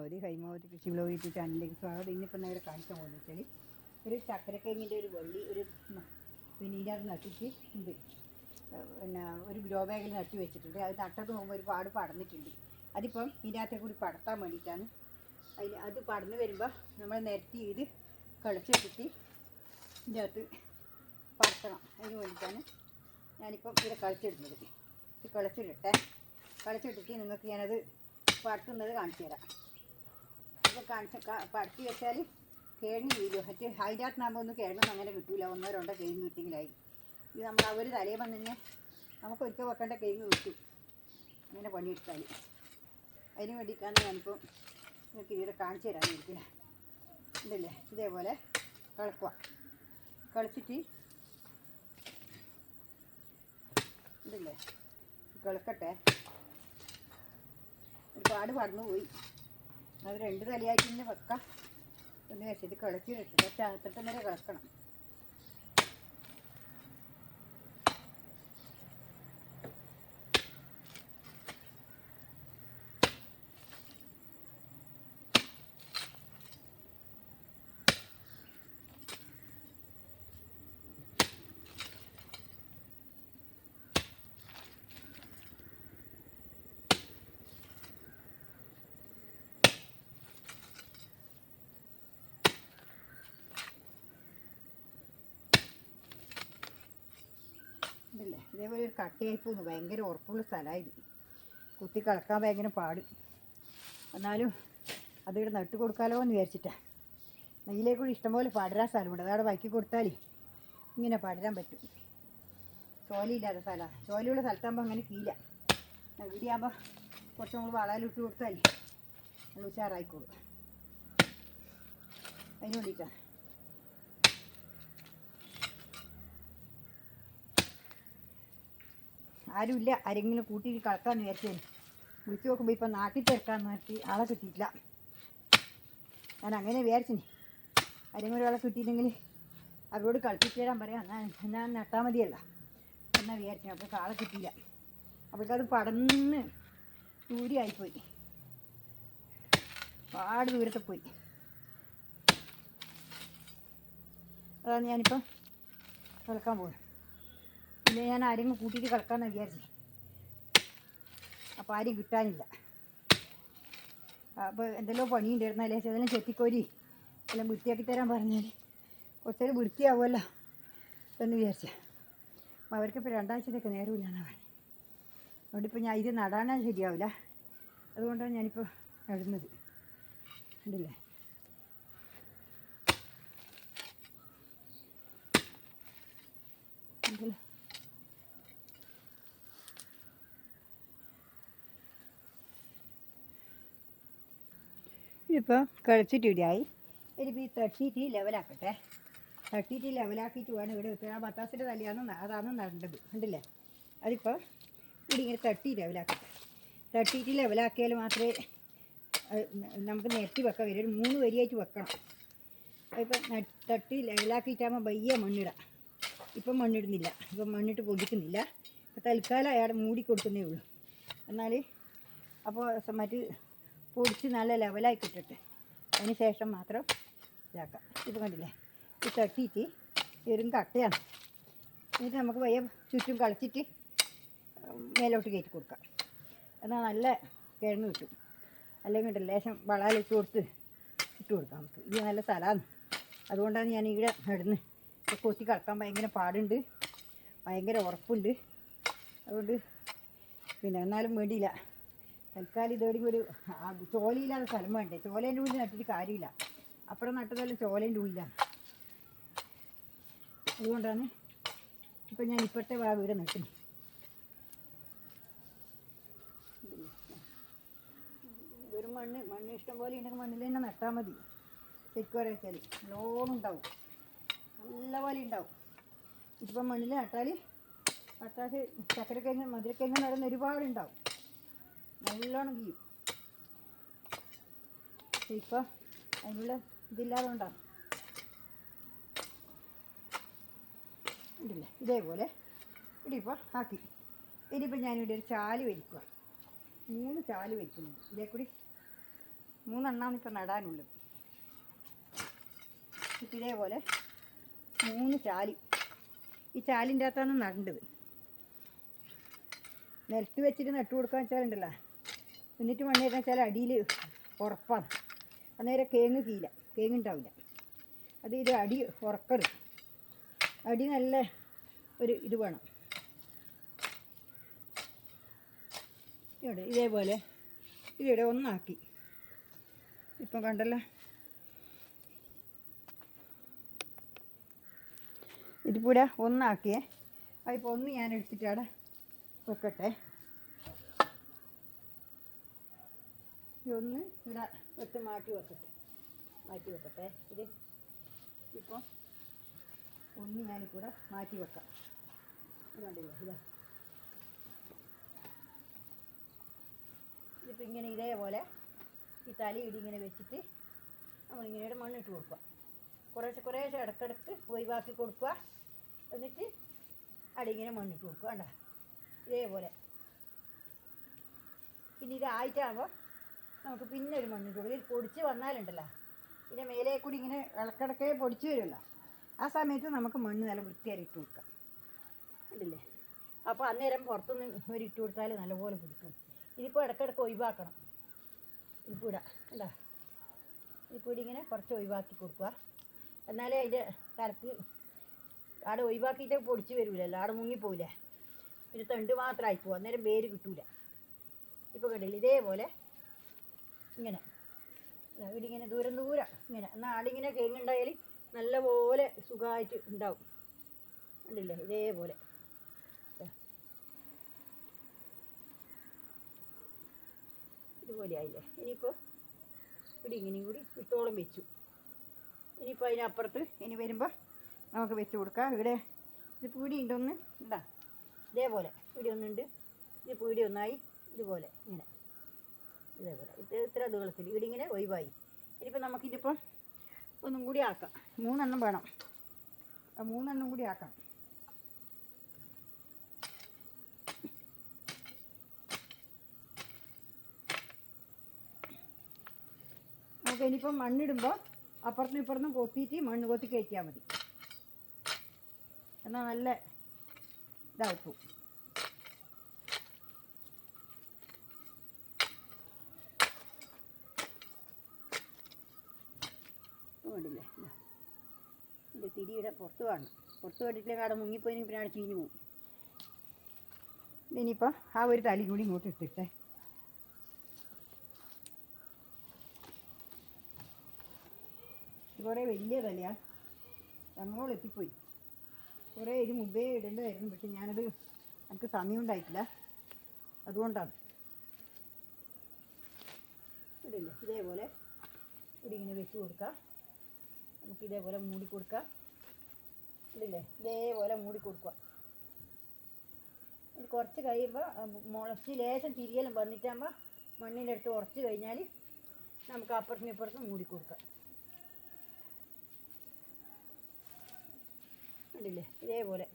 ഒരു ഹൈമാവതി കൃഷി blog YouTube ചാനലിലേക്ക് സ്വാഗതം. ഇന്നിപ്പോൾ നേരെ കാണിക്കാൻ പോകുന്നത് വെച്ചാൽ ഒരു ചക്കരക്കിഴങ്ങിന്റെ ഒരു വള്ളി ഒരു പിന്നെ ഇതിനകത്ത് നട്ടിട്ട് ഉണ്ട് പിന്നെ ഒരു ഗ്രോ ബാഗിൽ നട്ടി വെച്ചിട്ടുണ്ട്. അത് നട്ടത് പോകുമ്പോൾ ഒരുപാട് പടന്നിട്ടുണ്ട് അതിപ്പം ഇതിനകത്തെ കൂടി പടത്താൻ വേണ്ടിയിട്ടാണ്. അതിന് അത് പടന്ന് വരുമ്പോൾ നമ്മൾ നിരത്തി ഇത് കളിച്ചിട്ടിട്ട് ഇതിന്റെ അകത്ത് പടർത്തണം. അതിന് വേണ്ടിയിട്ടാണ് ഞാനിപ്പം ഇവിടെ കളിച്ചിടുന്നത് ഇത് കളിച്ചിടട്ടെ കളിച്ചിട്ടിട്ട് നിങ്ങൾക്ക് ഞാനത് പടത്തുന്നത് കാണിച്ചു തരാം. ഇപ്പോൾ കാണിച്ച പടത്തി വെച്ചാൽ കേഴിഞ്ഞ് വീഴും മറ്റേ അതിന്റെ അകത്താകുമ്പോൾ ഒന്നും കിഴങ്ങൊന്നും അങ്ങനെ കിട്ടൂല. ഒന്നോ രണ്ടോ കിഴങ്ങ് കിട്ടിയെങ്കിലായി. ഇത് നമ്മൾ അവർ തലേ വന്നു തന്നെ നമുക്ക് ഒരിക്കൽ വെക്കേണ്ട കിഴങ്ങ് കിട്ടും. അങ്ങനെ പണിയെടുത്താൽ അതിന് വേണ്ടിയിട്ടാണ് ഞാനിപ്പോൾ നിങ്ങൾക്ക് ഇവിടെ കാണിച്ചു തരാൻ ഇരിക്കുന്നത് ഉണ്ടല്ലേ? ഇതേപോലെ കളിക്കുക കളിച്ചിട്ട് ഇതല്ലേ കളിക്കട്ടെ. ഒരുപാട് പടന്നു പോയി. അത് രണ്ട് തലയായിട്ട് വെക്കാം. ഒന്ന് വെച്ചിട്ട് കിളച്ചിട്ട് കുറച്ച് അകത്തിട്ട് വരെ കിളക്കണം ഇതില്ലേ ഇതേപോലെ ഒരു കട്ടിയായി പോകുന്നു ഭയങ്കര ഉറപ്പുള്ള സ്ഥലമായത് കുത്തി കളക്കാൻ ഭയങ്കര പാട്. എന്നാലും അതിവിടെ നട്ട് കൊടുക്കാലോ എന്ന് വിചാരിച്ചിട്ടാണ് നെയ്യിലേക്ക് കൂടി ഇഷ്ടംപോലെ പടരാൻ സ്ഥലമുണ്ട്. അതവിടെ വൈക്കി കൊടുത്താൽ ഇങ്ങനെ പടരാൻ പറ്റും. ചോലയില്ലാത്ത സ്ഥലമാണ് ചോലയുള്ള സ്ഥലത്താകുമ്പോൾ അങ്ങനെ കീല ഇവിടെയാകുമ്പോൾ കുറച്ച് നമ്മൾ വളയിലിട്ട് കൊടുത്താൽ നമ്മൾ ഉഷാറായിക്കോളും. അതിന് വേണ്ടിയിട്ടാണ് ആരുമില്ല. ആരെങ്കിലും കൂട്ടിയിട്ട് കളക്കാന്ന് വിചാരിച്ചേ വിളിച്ചു നോക്കുമ്പോൾ ഇപ്പം നാട്ടിൽ തിരക്കാന്ന് പറഞ്ഞിട്ട് ആളെ കിട്ടിയിട്ടില്ല. ഞാൻ അങ്ങനെ വിചാരിച്ചിനി. ആരെങ്കിലും ഒരാളെ കിട്ടിയില്ലെങ്കിൽ അവരോട് കളിപ്പിച്ച് തരാൻ പറയാം. എന്നാൽ ഞാൻ നട്ടാൽ മതിയല്ല. എന്നാ വിചാരിച്ചു അപ്പോൾ ആളെ കിട്ടിയില്ല. അപ്പോഴേക്കത് പടന്ന് ദൂരെയായിപ്പോയി പാട് ദൂരത്തെ പോയി. അതാണ് ഞാനിപ്പം കളിക്കാൻ പോകുന്നത്. പിന്നെ ഞാൻ ആരെങ്കിലും കൂട്ടിയിട്ട് കിടക്കാമെന്ന് വിചാരിച്ചു അപ്പോൾ ആരും കിട്ടാനില്ല. അപ്പോൾ എന്തെല്ലോ പണിയുണ്ടായിരുന്നാലേ അതെല്ലാം ചെത്തിക്കോരി എല്ലാം വൃത്തിയാക്കി തരാൻ പറഞ്ഞാൽ കുറച്ചേരം വൃത്തിയാവുമല്ലോ എന്ന് വിചാരിച്ച. അപ്പോൾ അവർക്കിപ്പോൾ രണ്ടാഴ്ചത്തേക്ക് നേരമില്ല എന്നാൽ അതുകൊണ്ട് അതുകൊണ്ടിപ്പോൾ ഞാൻ ഇത് നടാനാ ശരിയാവില്ല അതുകൊണ്ടാണ് ഞാനിപ്പോൾ നടുന്നത്. ഉണ്ടല്ലേ ഉണ്ടല്ലോ ഇതിപ്പോൾ കളിച്ചിട്ട് ഇവിടെയായി ഇനിയിപ്പോൾ ഈ തട്ടിയിട്ട് ലെവലാക്കട്ടെ തട്ടിയിട്ട് ലെവലാക്കിയിട്ട് വേണം ഇവിടെ വെക്കുക ആ ബത്താസിന്റെ തലയാണ് അതാണ് നടേണ്ടത് ഉണ്ടല്ലേ അതിപ്പോൾ ഇവിടെ ഇങ്ങനെ തട്ടി ലെവലാക്കട്ടെ തട്ടിയിട്ട് ലെവലാക്കിയാൽ മാത്രമേ നമുക്ക് നിരത്തി വെക്കാൻ വരും. ഒരു മൂന്ന് വരിയായിട്ട് വെക്കണം. അതിപ്പോൾ തട്ടി ലെവലാക്കിയിട്ടാകുമ്പോൾ വയ്യ മണ്ണിടാം. ഇപ്പം മണ്ണിടുന്നില്ല. ഇപ്പം മണ്ണിട്ട് പൊടിക്കുന്നില്ല ഇപ്പം തൽക്കാലം അയാളെ മൂടി കൊടുക്കുന്നേ ഉള്ളൂ. എന്നാൽ അപ്പോൾ മറ്റ് പൊടിച്ച് നല്ല ലെവലായി കിട്ടട്ടെ. അതിന് ശേഷം മാത്രം ഇതാക്കാം. ഇത് കണ്ടില്ലേ? ഇത് തട്ടിയിട്ട് വെറും കട്ടയാണ്. എന്നിട്ട് നമുക്ക് വയ്യ ചുറ്റും കളിച്ചിട്ട് മേലോട്ട് കയറ്റി കൊടുക്കാം. എന്നാൽ നല്ല കിഴങ്ങ് കിട്ടും. അല്ലെങ്കിൽ ഉണ്ടല്ലോ ലേശം വളാലിട്ട് കൊടുത്ത് ഇട്ട് കൊടുക്കാം നമുക്ക്. ഇത് നല്ല സ്ഥലമാണ്. അതുകൊണ്ടാണ് ഞാൻ ഇവിടെ നടന്ന് കൊത്തി കളക്കാൻ ഭയങ്കര പാടുണ്ട്. ഭയങ്കര ഉറപ്പുണ്ട്. അതുകൊണ്ട് പിന്നെ എന്നാലും വേണ്ടിയില്ല. തൽക്കാലം ഇതോടെ ഒരു ചോലയില്ലാത്ത സ്ഥലം വേണ്ടേ? ചോലേന്റെ ഉള്ളിൽ നട്ടിട്ട് കാര്യമില്ല. അപ്പുറം നട്ടതെല്ലാം ചോലേന്റെ ഉള്ളിലാണ് അതുകൊണ്ടാണ് ഇപ്പം ഞാൻ ഇപ്പോഴത്തെ വാ വീട് നിൽക്കുന്നത് ഒരു മണ്ണ് മണ്ണ് ഇഷ്ടം പോലെ ഉണ്ടെങ്കിൽ മണ്ണിൽ തന്നെ നട്ടാൽ മതി. പറയാ വെച്ചാൽ നല്ലോണം ഉണ്ടാവും. നല്ല പോലെ ഉണ്ടാവും. ഇതിപ്പം മണ്ണിൽ നട്ടാൽ നട്ടാൽ ചക്കരക്കിഴങ്ങ് മധുരക്കിഴങ്ങ് നടന്ന് ഒരുപാടുണ്ടാവും. നല്ലോണം കീയും. ഇപ്പോൾ ഇപ്പം അതിനുള്ള ഇതില്ലാതെ കൊണ്ടാണ് ഉണ്ടല്ലേ ഇതേപോലെ. ഇവിടെ ഇപ്പോൾ ആക്കി. ഇനിയിപ്പോൾ ഞാനിവിടെ ഒരു ചാൽ വലിക്കുക. മൂന്ന് ചാൽ വലിക്കുന്നുണ്ട്. ഇതേ കൂടി മൂന്നെണ്ണാന്ന് ഇപ്പോൾ നടാനുള്ളു ഇപ്പം ഇതേപോലെ മൂന്ന് ചാലി. ഈ ചാലിന്റെ അകത്താണ് നടണ്ടത് നിലത്ത് വെച്ചിട്ട് നട്ടു കൊടുക്കാൻ വെച്ചാലുണ്ടല്ലോ. എന്നിട്ട് മണ്ണ് വെച്ചാൽ അടിയിൽ ഉറപ്പാണ്. അന്നേരം കേങ്ങ് കീല കേങ്ങുണ്ടാവില്ല അത് ഇത് അടി ഉറക്കരുത്. അടി നല്ല ഒരു ഇത് വേണം. ഇവിടെ ഇതേപോലെ ഇവിടെ ഒന്നാക്കി. ഇപ്പം കണ്ടല്ലോ. ഇതിപ്പൂടെ ഒന്നാക്കിയേ. അതിപ്പോൾ ഒന്ന് ഞാൻ എടുത്തിട്ട് വെക്കട്ടെ. ഇതൊന്ന് ഇവിടെ വെട്ട് മാറ്റി വെക്കട്ടെ. മാറ്റി വെക്കട്ടെ. ഇത് ഇപ്പോൾ ഒന്ന് ഞാനിക്കൂടെ മാറ്റി വെക്കാം. ഇത് കണ്ടില്ലേ? ഇതാ. ഇതിപ്പോൾ ഇങ്ങനെ ഇതേപോലെ ഈ തലയിടി ഇങ്ങനെ വെച്ചിട്ട് നമ്മളിങ്ങനെ മണ്ണിട്ട് കൊടുക്കുക. കുറേശ്ശെ കുറേശ്ശെ ഇടക്കിടക്ക് ഒഴിവാക്കി കൊടുക്കുക. എന്നിട്ട് അടിയിങ്ങനെ മണ്ണിട്ട് കൊടുക്കുക വേണ്ട ഇതേപോലെ. പിന്നെ ഇതായിട്ടാകുമ്പോൾ നമുക്ക് പിന്നെ ഒരു ഇത് പൊടിച്ച് വന്നാലുണ്ടല്ലോ. ഇതിന്റെ മേലെ കൂടി ഇങ്ങനെ ഇളക്കിടക്കേ പൊടിച്ച് വരുമല്ലോ. ആ സമയത്ത് നമുക്ക് മണ്ണ് നല്ല വൃത്തിയായി ഇട്ട് കൊടുക്കാം. കണ്ടില്ലേ? അപ്പോൾ അന്നേരം പുറത്തുനിന്ന് ഒരു ഇട്ട് കൊടുത്താൽ നല്ലപോലെ പിടിക്കും. ഇതിപ്പോൾ ഇടക്കിടക്ക് ഒഴിവാക്കണം. ഇതിപ്പോൾ ഇടാം. കണ്ടാ? ഇതിപ്പോൾ ഇങ്ങനെ കുറച്ച് ഒഴിവാക്കി കൊടുക്കുക. എന്നാലേ അതിന്റെ കരക്ക് ആടെ ഒഴിവാക്കിയിട്ട് പൊടിച്ച് വരില്ലല്ലോ ആടെ മുങ്ങിപ്പോവില്ലേ പിന്നെ തണ്ട് മാത്രമായി പോകും അന്നേരം വേര് കിട്ടൂല. ഇപ്പോൾ കണ്ടില്ല? ഇതേപോലെ ഇങ്ങനെ. ഇങ്ങനെ ദൂരം ദൂരം ഇങ്ങനെ. എന്നാൽ ആടിങ്ങനെ കേങ്ങുണ്ടായാൽ നല്ലപോലെ സുഖമായിട്ട് ഉണ്ടാവും. കണ്ടില്ലേ? ഇതേപോലെ. ഇതുപോലെ ആയില്ലേ? ഇനിയിപ്പോൾ ഇവിടെ ഇങ്ങനെയും കൂടി ഇട്ടോളം വെച്ചു. ഇനിയിപ്പോൾ അതിനപ്പുറത്ത് ഇനി വരുമ്പോൾ നമുക്ക് വെച്ച് കൊടുക്കാം. ഇവിടെ ഇത് പീടി ഉണ്ടൊന്ന് ഇതാ. ഇതേപോലെ. പീടി ഒന്നുണ്ട് ഇത് പീടി ഒന്നായി ഇതുപോലെ ഇങ്ങനെ. ഇതേപോലെ. ഇത് ഇത്ര നീളത്തിൽ ഇവിടെ ഇങ്ങനെ ഒഴിവായി. ഇനിയിപ്പോൾ നമുക്കിതിപ്പോൾ ഒന്നും കൂടി ആക്കാം. മൂന്നെണ്ണം വേണം. മൂന്നെണ്ണം കൂടി ആക്കാം. നമുക്ക് ഇനിയിപ്പം മണ്ണിടുമ്പോൾ അപ്പുറത്തും ഇപ്പുറത്തും കൊത്തിയിട്ട് മണ്ണ് കൊത്തി കയറ്റിയാൽ മതി. എന്നാൽ നല്ല ഇതായിപ്പോ വേണ്ടില്ലേ ഇതിന്റെ തിരിയുടെ പുറത്ത് കാണണം പുറത്ത് കണ്ടിട്ടില്ലെങ്കിൽ അവിടെ മുങ്ങിപ്പോയി പിന്നെ അവിടെ ചീഞ്ഞു പോകും. ഇനിയിപ്പോൾ ആ ഒരു തലി കൂടി ഇങ്ങോട്ട് ഇട്ടിട്ടെ. കുറേ വലിയ തലയാണ് ഞങ്ങളോട് എത്തിപ്പോയി. കുറേ ഇതിന് മുമ്പേ ഇടേണ്ടതായിരുന്നു പക്ഷെ ഞാനത് എനിക്ക് സമയം ഉണ്ടായിട്ടില്ല. അതുകൊണ്ടാണ്. ഇടില്ല ഇതേപോലെ. ഇവിടെ ഇങ്ങനെ വെച്ച് കൊടുക്കാം. നമുക്ക് ഇതേപോലെ മൂടി കൊടുക്കാം. ഇല്ലേ ഇതേപോലെ മൂടി കൊടുക്കുക ഇത് കുറച്ച് കഴിയുമ്പോൾ മുളച്ച് ലേശം തിരിയലും വന്നിട്ടാകുമ്പോൾ മണ്ണിന്റെ അടുത്ത് ഉറച്ച് കഴിഞ്ഞാൽ നമുക്ക് അപ്പുറത്തും ഇപ്പുറത്തും മൂടി കൊടുക്കാം. കണ്ടില്ലേ? ഇതേപോലെ.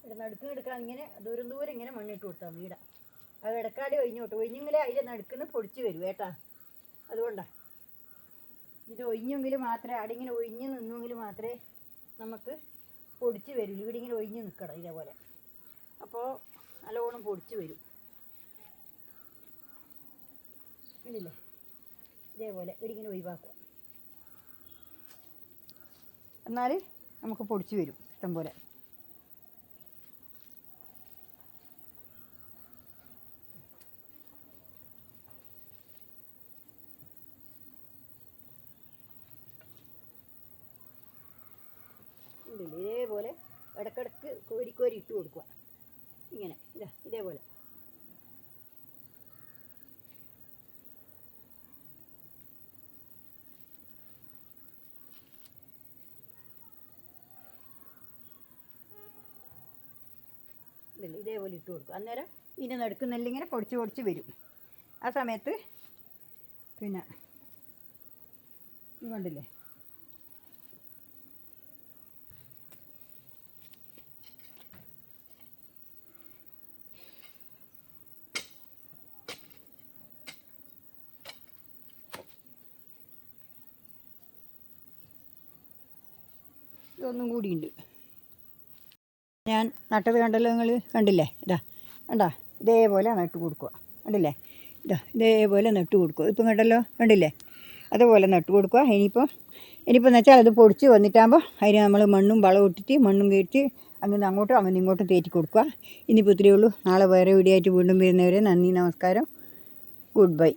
ഇവിടെ നടുക്ക് എടുക്കാൻ ഇങ്ങനെ ദൂരം ദൂരം ഇങ്ങനെ മണ്ണിട്ട് കൊടുത്താൽ വീടാ അത് ഇടക്കാടി ഒഴിഞ്ഞോട്ട് ഒഴിഞ്ഞെങ്കിലേ അതിന്റെ നടുക്കുന്ന് പൊടിച്ച് വരും ഏട്ടാ അതുകൊണ്ടാ. ഇത് ഒഴിഞ്ഞെങ്കിൽ മാത്രമേ അടിങ്ങനെ ഒഴിഞ്ഞ് നിന്നെങ്കിൽ മാത്രമേ നമുക്ക് പൊടിച്ച് വരുള്ളൂ ഇവിടെ ഇങ്ങനെ ഒഴിഞ്ഞ് നിൽക്കണം ഇതേപോലെ. അപ്പോൾ നല്ലോണം പൊടിച്ച് വരും. കണ്ടില്ലേ? ഇതേപോലെ ഇവിടെ ഇങ്ങനെ ഒഴിവാക്കുക. എന്നാൽ നമുക്ക് പൊടിച്ച് വരും ഇഷ്ടം പോലെ ഉണ്ടല്ലേ ഇതേപോലെ ഇടക്കിടക്ക് കോരി കോരി ഇട്ട് കൊടുക്കുക. ഇങ്ങനെ ഇതാ ഇതേപോലെ. ഇതേപോലെ ഇട്ട് കൊടുക്കും അന്നേരം ഇതിന്റെ നടുക്കുന്നെല്ലാം ഇങ്ങനെ പൊടിച്ച് പൊടിച്ച് വരും. ആ സമയത്ത് പിന്നെ ഇത് കണ്ടില്ലേ ഇതൊന്നും കൂടിയുണ്ട്. ഞാൻ നട്ടത് കണ്ടല്ലോ നിങ്ങൾ കണ്ടില്ലേ? ഇതാ കണ്ടാ? ഇതേപോലെ നട്ട് കൊടുക്കുക. കണ്ടില്ലേ? ഇതാ ഇതേപോലെ നട്ട് കൊടുക്കുക. ഇപ്പം കണ്ടല്ലോ? കണ്ടില്ലേ? അതുപോലെ നട്ട് കൊടുക്കുക. ഇനിയിപ്പോൾ ഇനിയിപ്പോൾ എന്ന് വെച്ചാൽ അത് പൊടിച്ച് വന്നിട്ടാകുമ്പോൾ അതിന് നമ്മൾ മണ്ണും വളം ഇട്ടിട്ട് മണ്ണും കയറ്റി അങ്ങനെ അങ്ങോട്ടും അങ്ങനെ ഇങ്ങോട്ടും തേറ്റി കൊടുക്കുക. ഇനിയിപ്പോൾ ഇത്രയേ ഉള്ളൂ. നാളെ വേറെ വീഡിയോ ആയിട്ട് വീണ്ടും വരുന്നവരെ നന്ദി നമസ്കാരം. Good bye.